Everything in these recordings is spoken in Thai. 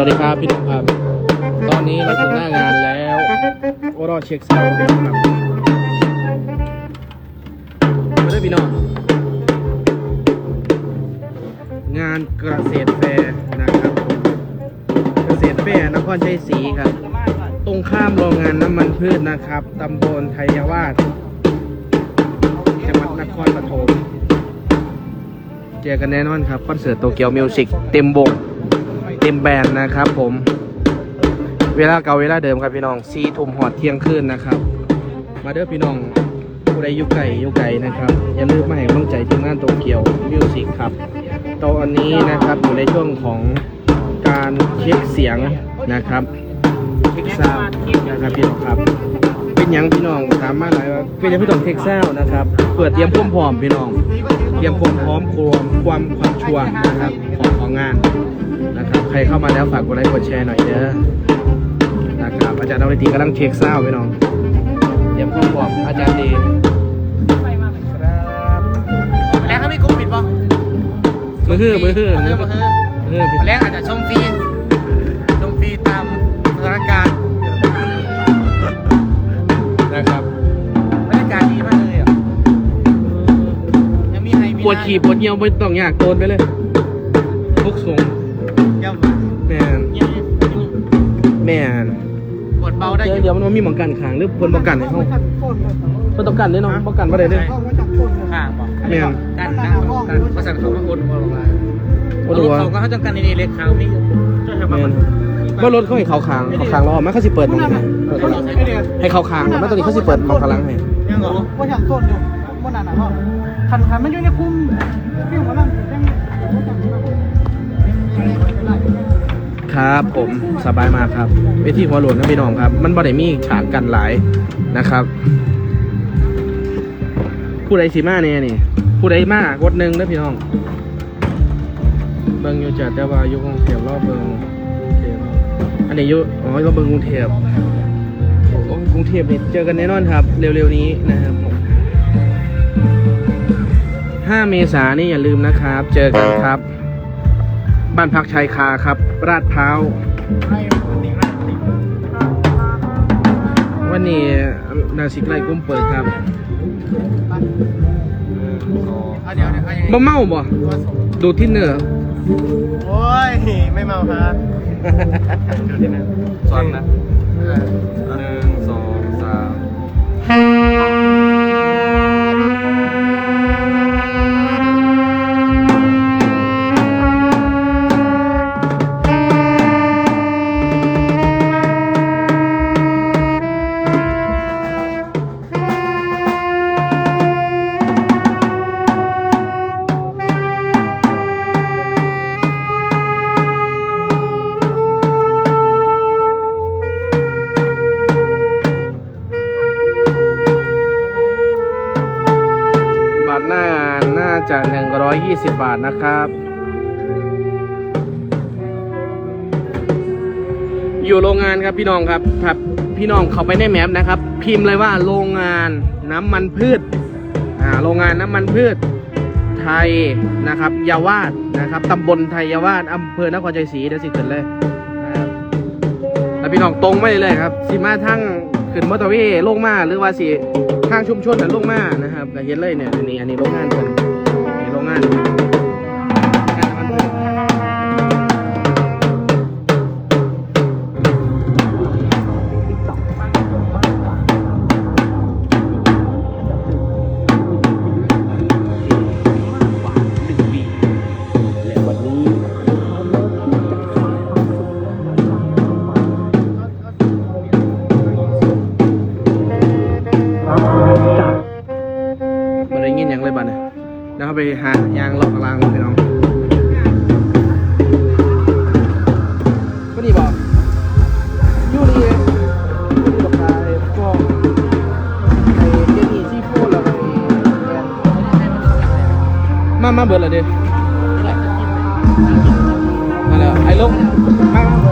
วัสดีครับพี่น้องครับ ตอนนี้เราถึงหน้างานแล้วโอรอเช็คซาวด์ครับมาด้วยพี่น้องงานเกษตรแฟร์นะครับ เกษตรแฟร์นครชัยศรีครับ ตรงข้ามโรงงานน้ำมันพืชนะครับตำบลไทยวาสจังหวัดนครปฐมเจอกันแน่นอนครับคอนเสิร์ตโตเกียวมิวสิกเต็มวง ต็มแบนนะครับผม เวลาเก่าเวลาเดิมครับพี่น้องซีทุ่มหอดเที่ยงคืนนะครับ มาเด้อพี่น้องผู้ใดยู่ไก่ยู่ไก่นะครับ อย่าลืมมาให้กำลังใจทีมงานโตเกียวมิวสิกครับตอนนี้นะครับอยู่ในช่วงของการเช็คเสียงนะครับเช็คซาวนะครับพี่น้องครับ เป็นยังพี่น้องถามมาหลายว่าเป็นยังพี่น้องเช็คซาวนะครับเปิดเตรียมพร้อมพร้อมพี่น้อง เตรียมความพร้อมความความความชัวร์นะครับของของงานนะครับใครเข้ามาแล้วฝากกดไลค์กดแชร์หน่อยเด้อนะครับอาจารย์ดาวตีกำลังเช็คซาวด์พี่น้องเตรียมความพร้อมอาจารย์ดีครับแล้วเขามีกลุ่มปิดป่ะมือฮือมือฮือมือฮือมือฮือมือฮือพี่แล้วอาจจะชมฟรี วดขี่ปวดเยี่ยวไม่ต้องอยากโดนไปเลยทุกทรงยังแมนยังแมนปวดเบาได้อยู่เดี๋ยวมันมีหมองกันขางหรือเพิ่นป้องกันให้เขาเพิ่นต้องกันด้วยเนาะป้องกันบ่ได้เด้อข้างป่ะแม่น กันนะกันภาษาเขาก็โอนมาลงมาโอ้รดูถว่าเขาก็เขาจำกันในเล็กเขาไม่อยู่ช่วยทำแม่มันนบ่รถเขาให้เขาคางเขาคางรอมันเขาสิเปิดหมองนี้เปิดตรงนี้ให้เขาคางแต่ว่าตอนนี้เขาสิเปิดหมองกำลังให้ยังเหรอว่าอย่างต้นอยู่มันนั่นน่ะเนาะคันคันมันอยู่ในคุ้มฟิวมันนั่นยังครับผมสบายมากครับเวทีหัวหลวงนะพี่น้องครับ มันบ่ได้มีฉากกันหลายนะครับ ผู้ใดสิมาเนี่ยนี่ ผู้ใดมากดหนึ่งเด้อพี่น้อง เบิงอยู่จัดแต่ว่าอยู่กรุงเทพรอบเบิงกรุงเทพอันนี้อยู่อ๋อก็เบิงกรุงเทพโอ้กรุงเทพนี่เจอกันแน่นอนครับ เร็วๆนี้นะครับผม 5 เมษายนนี่อย่าลืมนะครับ เจอกันครับ บ้านพักชายคาครับ ราดพร้าววันนี้นาซิกไลกุ้มเปิดครับเดี๋ยวเดี๋ยวบ่เมาบ่ดูที่เนื้อโอ้ย ไม่เมาครับดูที่นั่นสอนนะหนึ่งสองสาม นะครับ อยู่โรงงานครับพี่น้องครับครับพี่น้องเขาไปในแมปนะครับ พิมพ์เลยว่าโรงงานน้ำมันพืชอ่าโรงงานน้ำมันพืชไทยนะครับยาวาดนะครับตำบลไทยยาวาดอำเภอนครชัยศรีเดี๋ยวสิขึ้นเลยแล้วพี่น้องตรงไม่เลยครับสิมาทั้งขึ้นมอเตอร์เวย์ลงมาหรือว่าสิทางชุมชนน่ะลงมานะครับก็เห็นเลยเนี่ยอันนี้อันนี้โรงงานเพิ่นนี่โรงงาน หายางหลอกกลางพี่น้องก็ดีบอกยูรียูรีดอกไม้พวกไอเจนี่ซีฟู้ดแล้วก็ไอ้มามาเบิดเลยดิมาแล้วไอ้ลงมา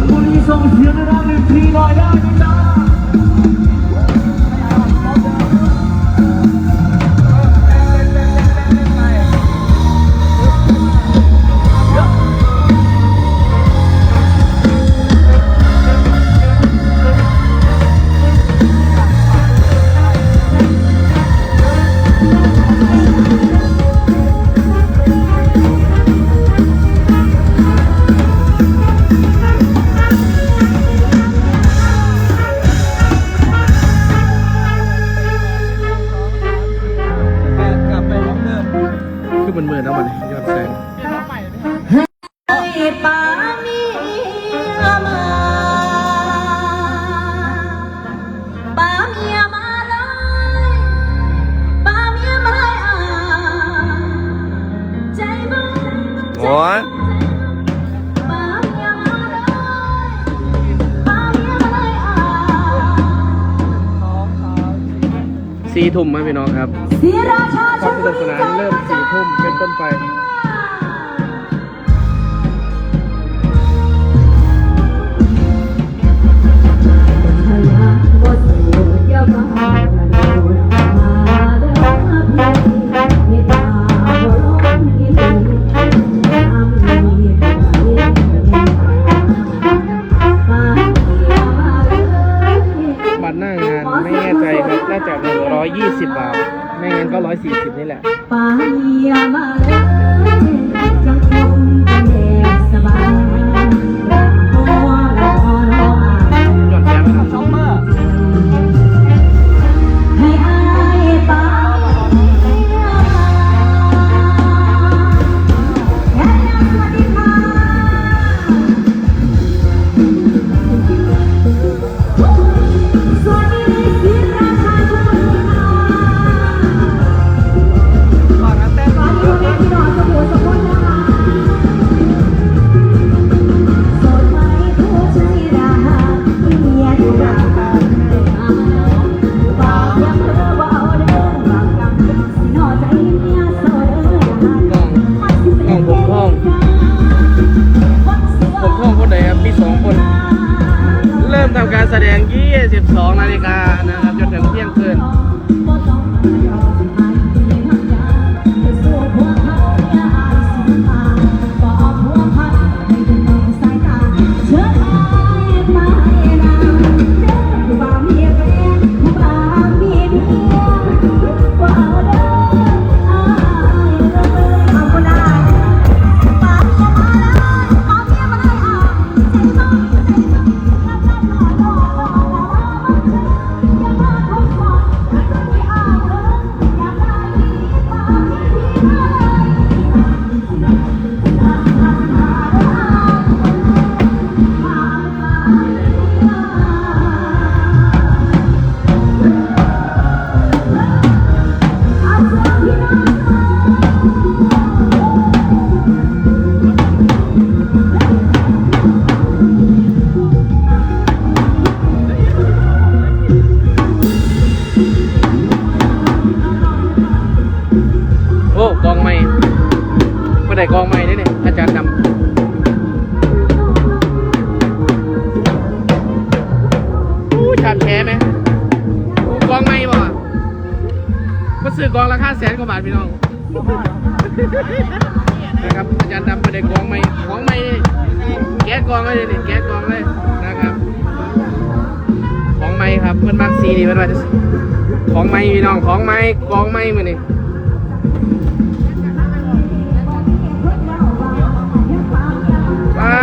นบุรีส่งเสียงดังๆอีก ความสนุกสนานเริ่มสี่ทุ่มเป็นต้นไปบัตรหน้างานไม่แน่ใจครับน่าจะหนึ่งร้อยยี่สิบบาท ไม่งั้นก็ร้อยสี่สิบนี่แหละ ปาเมียมาเลย ทำการแสดง 22 นาฬิกานะครับ จนถึงเที่ยงคืน ครับเพื่อนมักซีดีเพื่อนว่าจะของไม้พี่น้องของไม้กองไม้มือนี่ว่า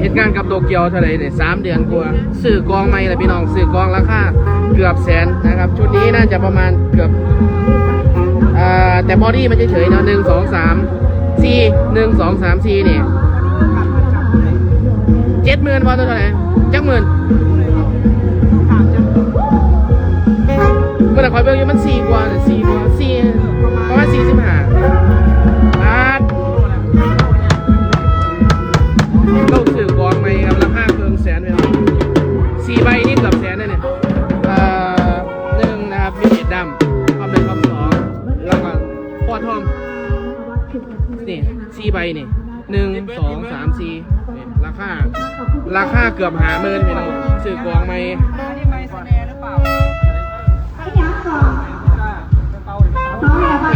เหตุการณ์กับโตเกียวเท่าไหร่เนี่ยสามเดือนกว่าซื้อกองไม่เลยพี่น้องซื้อกองราคาเกือบแสนนะครับ ชุดนี้น่าจะประมาณเกือบอแต่บอดี้มันเฉยๆเนาะหนึ่งสองสามสี่หนึ่งสองสามสี่เนี่ยเจ็ดหมื่นพอเท่าไหร่จักหมื่น เมื่อไหร่คอยเบิ่งอยู่มันสี่กว่าเนี่ยสี่กว่าสี่ประมาณสี่สิบห้าบาทเราถือกองไหมครับราคาเพิ่มแสนไปแล้วสี่ใบนี่เกือบแสนเลยเนี่ยเอ่อหนึ่งนะครับมีเห็ดดำความเป็นความสองแล้วก็ปอทอมนี่สี่ใบนี่หนึ่งสองสามสี่ราคาราคาเกือบหาหมื่นพี่น้องซื้อกองไหม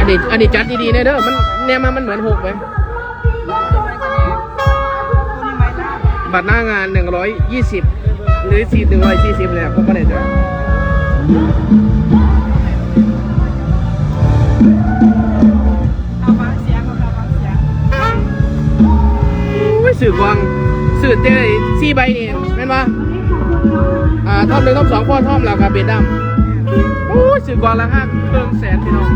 นนี้อันนี้จัดดีๆนยเด้อ มันเนี่ยมันมันเหมือนหกไหมไม้สแนร์ตัวนี้ไม้ด้ามบัตรหน้างาน 120 หรือ4 140เลยผมก็ได้จ้ะเอาฟังเสียงเอาฟังเสียงอุ้ยสื่อกวางสื่อเต้สี่ใบนี่แม่นปะอ่าท่อมหนึ่งท่อมสองพ่อท่อมแล้วครับเบดดัมโอ้ยสื่อกวางละห้าเครื่องแสนพี่น้อง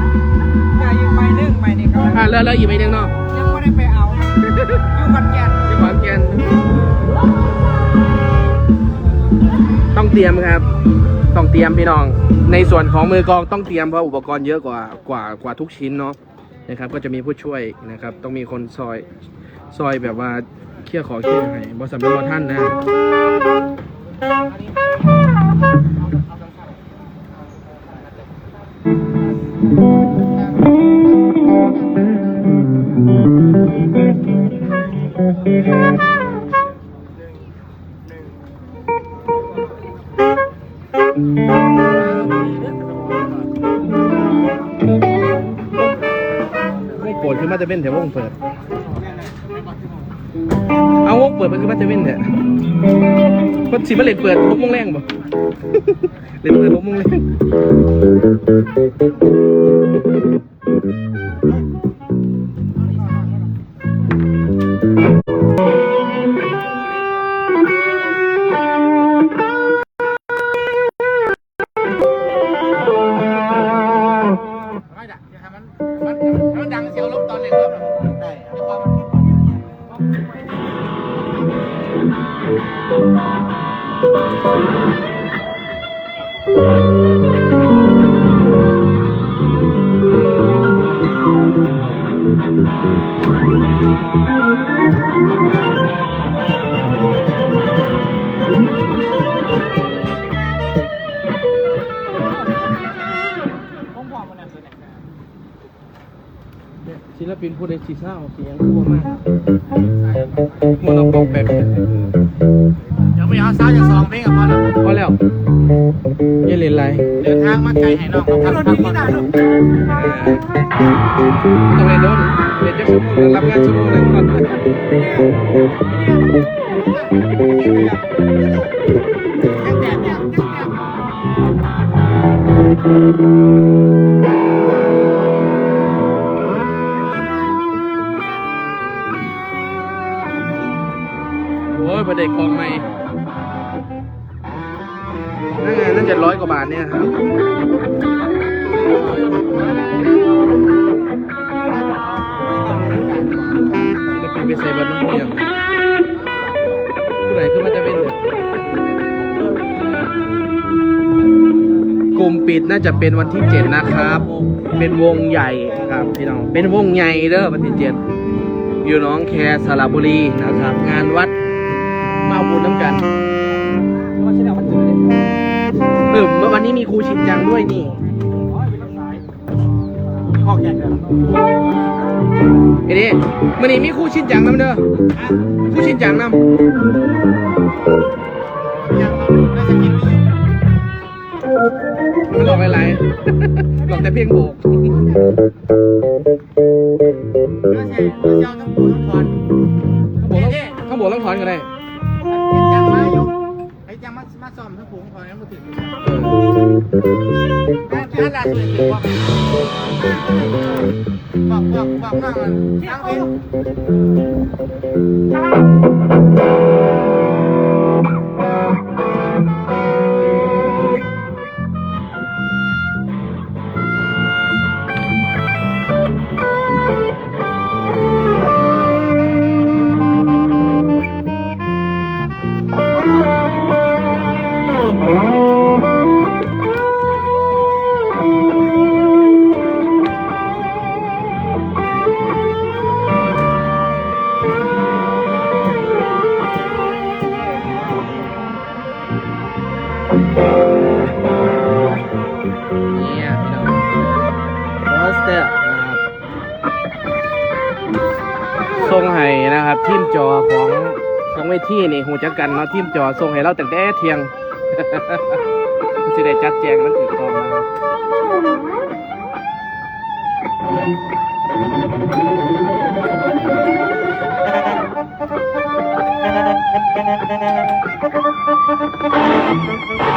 ไม้หนึ่งไม้นี่ก็อ่าแล้วแล้วอีกใบหนึ่งเนาะยังไม่ได้ไปเอาอยู่กันแก่นที่ขอนแก่นต้องเตรียมครับ ต้องเตรียมพี่น้อง ในส่วนของมือกลองต้องเตรียมเพราะอุปกรณ์เยอะกว่ากว่ากว่าทุกชิ้นเนาะนะครับ ก็จะมีผู้ช่วยนะครับ ต้องมีคนซอยซอยแบบว่าเคี่ยวของเคี่ยวให้บอสำเร็จบอท่านนะวง โปวดขึ้นมาจะเป็นแถววงเปิด เอาวงเปิดมันคือมาจะเป็นแถวเพราะสิมาเล่นเปิดหกโมงแรงบ่เล่นเปิดหกโมงแรง ศิลปินผู้ใดสีเศร้าเสียงกลัวมากมันเราปอกแบบเอย่าเล่นไรเดินทางมาไกลให้น้องกับพักพักก่อนต้องเล่นโน้นเล่นจะชั่วโมงแล้วรับงานชั่วโมงหนึงก่อนโอ้ยประเด็กของใหม่ นั่นไงน่าจะร้อยกว่าบาทเนี่ยครับปินไปใส่บัตรน้องเพียงผู้ใดขึ้นมาจะเป็นกลุ่มปิดน่าจะเป็นวันที่7นะครับ เป็นวงใหญ่ครับพี่น้อง เป็นวงใหญ่เด้อวันที่7อยู่น้องแคสระบุรีนะครับ งานวัดมาเอาบุญน้ำกัน วันนี้มีครูชินจังด้วยนี่ออกแยกกันไอ้นี่มันนี้มีครูชินจังนำเด้อครูชินจังนำยังน่าจะกินไม่อยู่มันหลอกอะไรหลอกแต่เพียงโบกเนื้อเสียเนื้อเจ้าต้องปูต้องผ่อนข้างบนต้องข้างบนต้องถอนกันได้ จังมามาซ่อมทั้งปูทั้งผ่อนแล้วมาถึงแต่ที่อันดับสุดอีกว่าบอกบอกบอกน้องมันตั้งเอง ทีมจอของของเวทีนี่หูจักกันเนาะทีมจอส่งให้เราแต่แต่เที่ยงสิได้จัดแจงมันถูกต้องนะครับ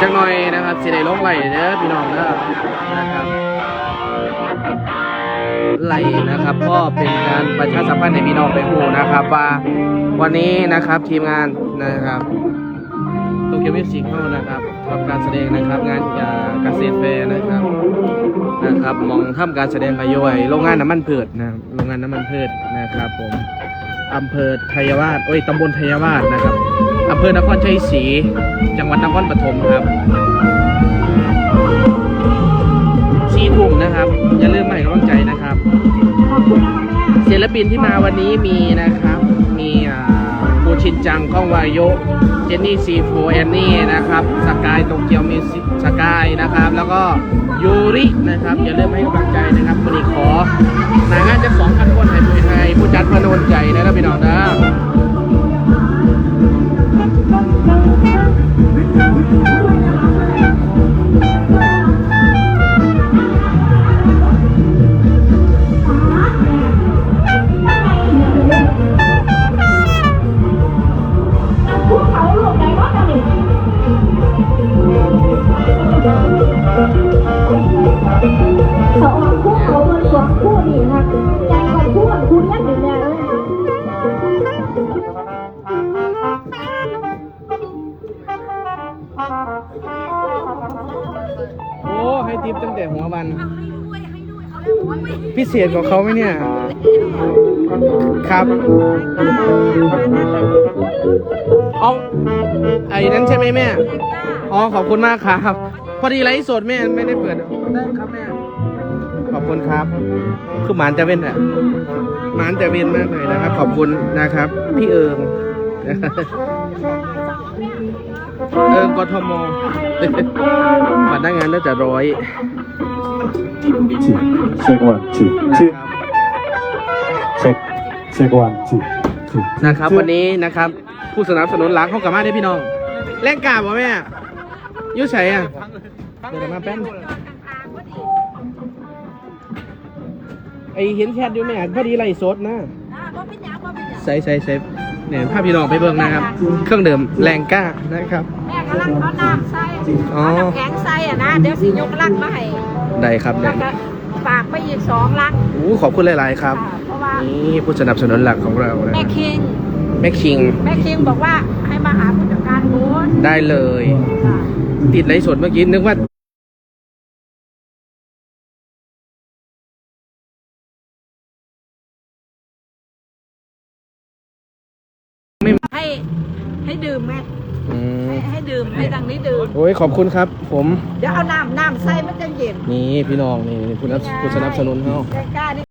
จังหน่อยนะครับสิได้ลงไหลเด้อพี่น้องเด้อนะครับ ไหลนะครับ ก็เป็นการประชาสัมพันธ์ให้พี่น้องไปหูนะครับว่าวันนี้นะครับทีมงานนะครับโตเกียวมิวสิคเข้านะครับทำการแสดงนะครับ งานอ่าเกษตรแฟร์นะครับนะครับมองทำการแสดงพยอยโรงงานน้ำมันพืชนะโรงงานน้ำมันพืชนะครับ ผมอำเภอไทยวาสโอ้ยตำบลไทยวาสนะครับอำเภอนครชัยศรีจังหวัดนครปฐมครับสีทุ่มนะครับอย่าลืม ลปินที่มาวันนี้มีนะครับ มีอ่าบูชินจังก้องวายโยะเจนนี่ซีโฟแอนนี่นะครับสกายโตเกียวมิวสิกสกายนะครับ แล้วก็ยูรินะครับ อย่าลืมให้กำลังใจนะครับวันนี้ขอหนางานจะสองพันคนให้ผู้ให้ผู้จัดพนวนใจนะครับพี่น้องนะ พิเศษกว่าเขาไหมเนี่ย ครับ เอาไอ้นั้นใช่ไหมแม่ อ๋อ ขอบคุณมากครับ พอดีไลฟ์สดแม่ไม่ได้เปิด ได้ครับแม่ ขอบคุณครับ คือหมานจะเว้นอะหมานจะเว้นมากเลยนะครับ ขอบคุณนะครับ พี่เอิงเอิงกทมบัตรหน้างานน่าจะร้อย check one two check check check one two two นะครับ วันนี้นะครับ ผู้สนับสนุนหลักเข้ากับมาได้อพี่น้องแรงกาบวะแม่อยุ่ใส่อะเดี๋ยวมาแป๊บไอเห็นแชทอยู่แม่พอดีไล่สดนะใส่ใส่ใส่เนี่ยภาพพี่น้องไปเบิ่งนะครับ เครื่องดื่มแรงกล้านะครับแม่กำลังเอาน้ำใส่อ๋อเอาน้ำแข็งใส่อะนะเดี๋ยวสิยกลังมาให้ ได้ครับแล้ได้วก็ฝากไปอีกสองลังโอ้ขอบคุณหลาย ๆ ครับค่ะเพราะว่านี่ผู้สนับสนุนหลักของเรานะแม่คิง แม่คิงแม่คิงบอกว่าให้มาหาผู้จัดการบูธได้เลย ค่ะติดไลฟ์สดเมื่อกี้นึกว่า ให้ให้ดื่มแม่ อืม ให้ให้ดื่มให้ทางนี้ดื่ม โอ้ยขอบคุณครับ ผมเดี๋ยวเอาน้ำน้ำใส่มันจะเย็นนี่พี่น้องนี่ผู้นับผู้สนับสนุนเขาใจกล้านี่